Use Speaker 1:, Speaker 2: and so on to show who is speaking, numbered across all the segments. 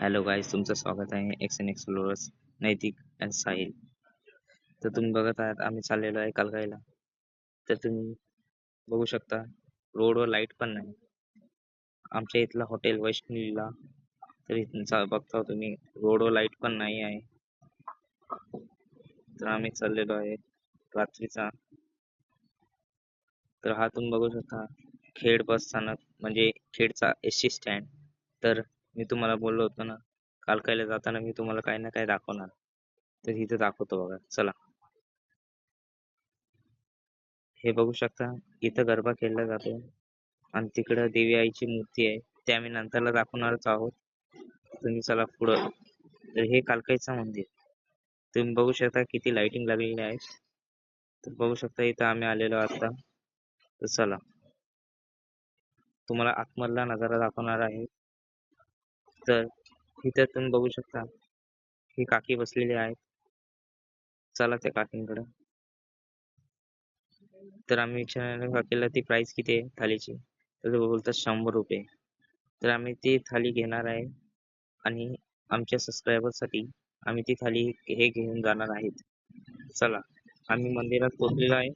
Speaker 1: Hello guys तुमचं स्वागत आहे X N explorers Naitik and Sahil तर तुम्ही बघत आहात आम्ही चाललेलो आहे कालगाईला तर तुम्ही बघू शकता रोडवर लाइट पण नाही. आमच्या इथलं हॉटेल वैष्णवीला तर इथून बघता हो तुम्ही रोडवर लाइट पण नाही आहे. तर आम्ही चाललेलो आहे रात्रीचा. तर हा तुम्ही बघू शकता खेड बस स्थानक म्हणजे खेडचा एस टी स्टँड तर मी तुम्हाला बोललो होतो ना कालकायला जाताना मी तुम्हाला काही ना काही दाखवणार. तर इथे दाखवतो बघा चला. हे बघू शकता इथं गरबा खेळला जातो आणि तिकडं देवी आईची मूर्ती आहे ते आम्ही नंतरला दाखवणारच आहोत. तुम्ही चला पुढं. तर हे कालकाईचं मंदिर. तुम्ही बघू शकता किती लाइटिंग लागलेली आहे. तर बघू शकता इथं आम्ही आलेलो आता. तर चला. तुम्हाला आतमधला नजारा दाखवणार आहे. तर इथे तुम्ही बघू शकता ही काकी बसलेली आहेत. चला त्या काकींकडे. तर आम्ही विचारलं काकीला ती प्राइस किती आहे थालीची? तर बोलतात शंभर रुपये. तर आम्ही ती थाली घेणार आहे आणि आमच्या सबस्क्रायबरसाठी आम्ही ती थाली हे घेऊन जाणार आहेत. चला आम्ही मंदिरात पोहोचलेलो आहे.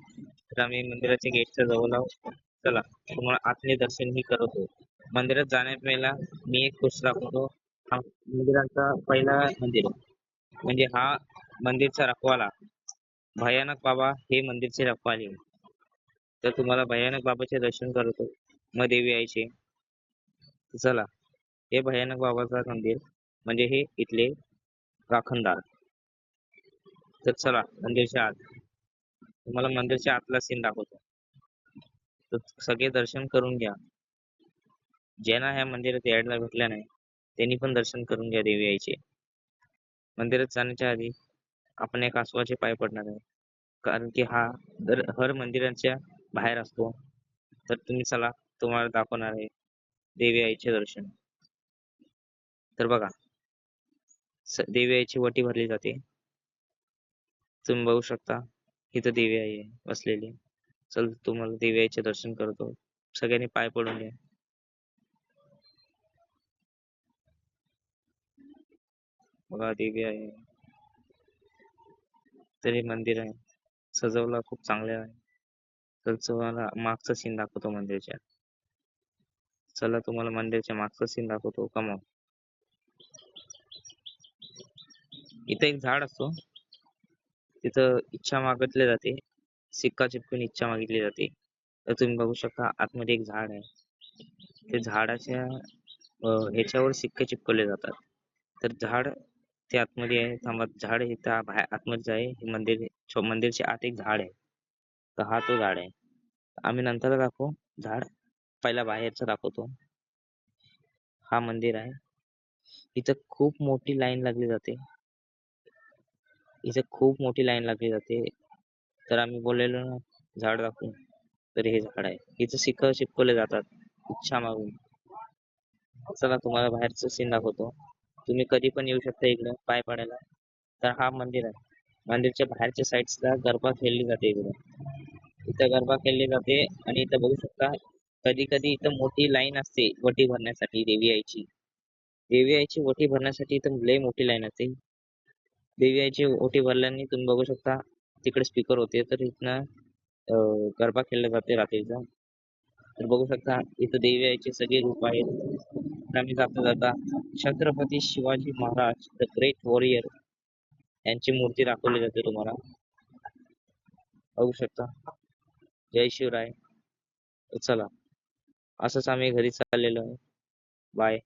Speaker 1: तर आम्ही मंदिराच्या गेटच्या जवळ आहोत. चला तुम्हाला आतले दर्शनही करतो मंदिरात जाण्या पहिला मी एक गोष्ट दाखवतो. हा मंदिराचा पहिला मंदिर. म्हणजे हा मंदिरचा रखवाला. भयानक बाबा हे मंदिरचे रखवाले. तर तुम्हाला भयानक बाबाचे दर्शन करतो. मग देवी आईचे चला. हे भयानक बाबाचा मंदिर. म्हणजे हे इथले राखणदार. तर चला मंदिरच्या आत. तुम्हाला मंदिरच्या आतला सीन दाखवतो. तर सगळे दर्शन करून घ्या. ज्यांना ह्या मंदिरात यायला भेटल्या नाही त्यांनी पण दर्शन करून घ्या देवी आईचे. मंदिरात जाण्याच्या आधी आपण एक आसवाचे पाय पडणार आहे. कारण की हा दर हर मंदिरांच्या बाहेर असतो. तर तुम्ही चला तुम्हाला दाखवणार आहे देवी आईचे दर्शन. तर बघा देवी आईची वटी भरली जाते. तुम्ही बघू शकता इथं देवी आई आहे. बसलेली चल तुम्हाला देवी आईचे दर्शन करतो. सगळ्यांनी पाय पडून घ्या. बघा देवी आहे. तरी मंदिर आहे. सजवला खूप चांगले आहे. तर तुम्हाला मागचा सीन दाखवतो मंदिरच्या. चला तुम्हाला मंदिरच्या मागचा सीन दाखवतो. कम इथं एक झाड असतो. तिथं इच्छा मागितली जाते. सिक्का चिपकून इच्छा मागितली जाते. तर तुम्ही बघू शकता आतमध्ये एक झाड आहे. ते झाडाच्या ह्याच्यावर सिक्के चिपकवले जातात. तर झाड ते आतमध्ये आहे. थांबा झाड हे त्या बाहेर आतमध्ये आहे. हे मंदिर मंदिरच्या आत एक झाड आहे. तर हा तो झाड आहे. आम्ही नंतर दाखवू. झाड पहिला बाहेरचा दाखवतो. हा मंदिर आहे. इथं खूप मोठी लाईन लागली जाते. इथं खूप मोठी लाईन लागली जाते. तर आम्ही बोललेलो ना झाड दाखवू. तर हे झाड आहे. इथं शिखर चिपकवले जातात. इच्छा मागून. चला तुम्हाला बाहेरचं सीन दाखवतो. तुम्ही कधी पण येऊ शकता इकडे पाय पडायला. तर हा मंदिर आहे. मंदिरच्या बाहेरच्या साईडला गरबा खेळली जाते इकडे. इथं गरबा खेळली जाते आणि इथं बघू शकता कधी कधी इथं मोठी लाईन असते वटी भरण्यासाठी देवी आईची. देवी आईची वटी भरण्यासाठी इथं लय मोठी लाईन असते. देवी आईची ओटी भरल्याने तुम्ही बघू शकता तिकडे स्पीकर होते तर इथनं गरबा खेळला जाते रात्रीचा. तर बघू शकता इथं देवी आईचे सगळे रूप आहेत. आम्ही जाता जाता Chhatrapati Shivaji Maharaj the great warrior यांची मूर्ती दाखवली जाते तुम्हाला. बघू शकता. जय शिवराय. चला. असंच आम्ही घरी चाललेलो आहे. बाय